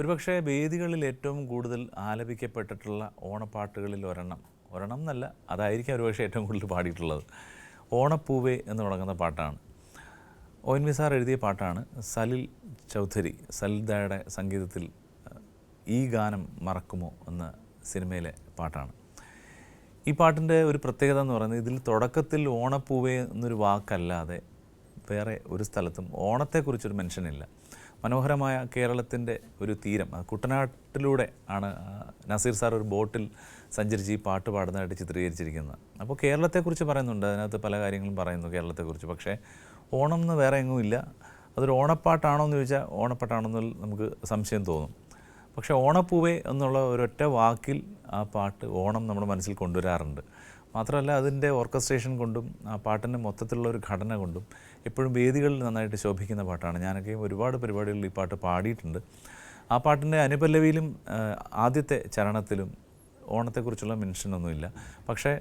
ഒരുപക്ഷെ വേദികളിൽ ഏറ്റവും കൂടുതൽ ആലപിക്കപ്പെട്ടിട്ടുള്ള ഓണപ്പാട്ടുകളിൽ ഒരെണ്ണം. ഒരെണ്ണം എന്നല്ല അതായിരിക്കും ഒരുപക്ഷെ ഏറ്റവും കൂടുതൽ പാടിയിട്ടുള്ളത്. ഓണപ്പൂവേ എന്ന് തുടങ്ങുന്ന പാട്ടാണ്. ഒ എൻ വി സാർ എഴുതിയ പാട്ടാണ് സലിൽ ചൗധരി സലിൽദയുടെ സംഗീതത്തിൽ ഈ ഗാനം മറക്കുമോ എന്ന സിനിമയിലെ പാട്ടാണ്. ഈ പാട്ടിന്റെ ഒരു പ്രത്യേകത എന്ന് പറയുന്നത് ഇതിൽ തുടക്കത്തിൽ ഓണപ്പൂവേ എന്നൊരു വാക്കല്ലാതെ വേറെ ഒരു സ്ഥലത്തും ഓണത്തെക്കുറിച്ചൊരു മെൻഷനില്ല മനോഹരമായ കേരളത്തിന്റെ ഒരു തീരം. കുട്ടനാട്ടിലൂടെ ആണ് നസീർ സാർ ഒരു ബോട്ടിൽ സഞ്ചരിച്ച് ഈ പാട്ട് പാടുന്നതായിട്ട് ചിത്രീകരിച്ചിരിക്കുന്നത്. അപ്പോൾ കേരളത്തെക്കുറിച്ച് പറയുന്നുണ്ട് അതിനകത്ത് പല കാര്യങ്ങളും പറയുന്നു കേരളത്തെക്കുറിച്ച്. പക്ഷേ ഓണം എന്ന് വേറെ എങ്ങും ഇല്ല. അതൊരു ഓണപ്പാട്ടാണോ എന്ന് ചോദിച്ചാൽ ഓണപ്പാട്ടാണെന്ന് നമുക്ക് സംശയം തോന്നും. പക്ഷേ ഓണപ്പൂവേ എന്നുള്ള ഒരൊറ്റ വാക്കിൽ ആ പാട്ട് ഓണം നമ്മുടെ മനസ്സിൽ കൊണ്ടുവരാറുണ്ട്. മാത്രമല്ല അതിന്റെ ഓർക്കസ്ട്രേഷൻ കൊണ്ടും ആ പാട്ടിന്റെ മൊത്തത്തിലുള്ള ഒരു ഘടന കൊണ്ടും എപ്പോഴും വേദികളിൽ നന്നായിട്ട് ശോഭിക്കുന്ന പാട്ടാണ്. ഞാനൊക്കെ ഒരുപാട് പരിപാടികളിൽ ഈ പാട്ട് പാടിയിട്ടുണ്ട്. ആ പാട്ടിന്റെ അനുപല്ലവിയിലും ആദ്യത്തെ ചരണത്തിലും ഓണത്തെക്കുറിച്ചുള്ള മെൻഷനൊന്നുമില്ല പക്ഷേ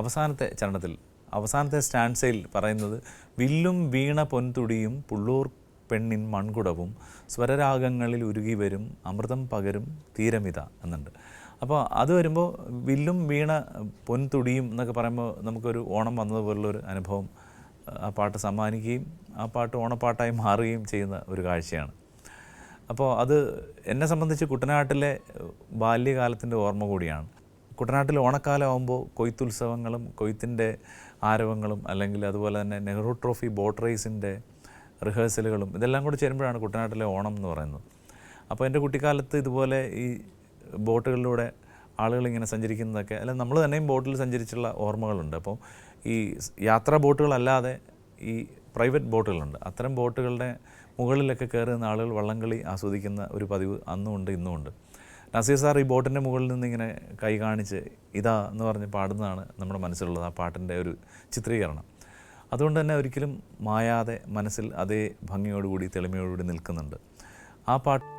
അവസാനത്തെ ചരണത്തിൽ അവസാനത്തെ സ്റ്റാൻസയിൽ പറയുന്നത് വില്ലും വീണ പൊൻതുടിയും പുള്ളൂർ പെണ്ണിൻ മൺകുടവും സ്വരരാഗങ്ങളിൽ ഉരുകി വരും അമൃതം പകരും തീരമിത എന്നുണ്ട്. അപ്പോൾ അത് വരുമ്പോൾ വില്ലും വീണ പൊൻതുടിയും എന്നൊക്കെ പറയുമ്പോൾ നമുക്കൊരു ഓണം വന്നതുപോലുള്ളൊരു അനുഭവം ആ പാട്ട് സമ്മാനിക്കുകയും ആ പാട്ട് ഓണപ്പാട്ടായി മാറുകയും ചെയ്യുന്ന ഒരു കാഴ്ചയാണ്. അപ്പോൾ അത് എന്നെ സംബന്ധിച്ച് കുട്ടനാട്ടിലെ ബാല്യകാലത്തിന്റെ ഓർമ്മ കൂടിയാണ്. കുട്ടനാട്ടിൽ ഓണക്കാലമാകുമ്പോൾ കൊയ്ത്തുത്സവങ്ങളും കൊയ്ത്തിന്റെ ആരവങ്ങളും അല്ലെങ്കിൽ അതുപോലെ തന്നെ നെഹ്റു ട്രോഫി ബോട്ട് റേസിന്റെ റിഹേഴ്സലുകളും ഇതെല്ലാം കൂടി ചേരുമ്പോഴാണ് കുട്ടനാട്ടിലെ ഓണം എന്ന് പറയുന്നത്. അപ്പോൾ എന്റെ കുട്ടിക്കാലത്ത് ഇതുപോലെ ഈ ബോട്ടുകളിലൂടെ ആളുകൾ ഇങ്ങനെ സഞ്ചരിക്കുന്നതൊക്കെ അല്ല നമ്മൾ തന്നെയും ബോട്ടിൽ സഞ്ചരിച്ചുള്ള ഓർമ്മകളുണ്ട്. അപ്പോൾ ഈ യാത്രാ ബോട്ടുകളല്ലാതെ ഈ പ്രൈവറ്റ് ബോട്ടുകളുണ്ട്. അത്തരം ബോട്ടുകളുടെ മുകളിലൊക്കെ കയറി നിന്ന് ആളുകൾ വള്ളംകളി ആസ്വദിക്കുന്ന ഒരു പതിവ് ഇന്നും ഉണ്ട് നസീർ സാർ ഈ ബോട്ടിന്റെ മുകളിൽ നിന്ന് ഇങ്ങനെ കൈ കാണിച്ച് ഇതാ എന്ന് പറഞ്ഞ് പാടുന്നതാണ് നമ്മുടെ മനസ്സിലുള്ളത് ആ പാട്ടിന്റെ ഒരു ചിത്രീകരണം. അതുകൊണ്ട് തന്നെ ഒരിക്കലും മായാതെ മനസ്സിൽ അതേ ഭംഗിയോടുകൂടി തെളിമയോടുകൂടി നിൽക്കുന്നുണ്ട്. ആ പാട്ട്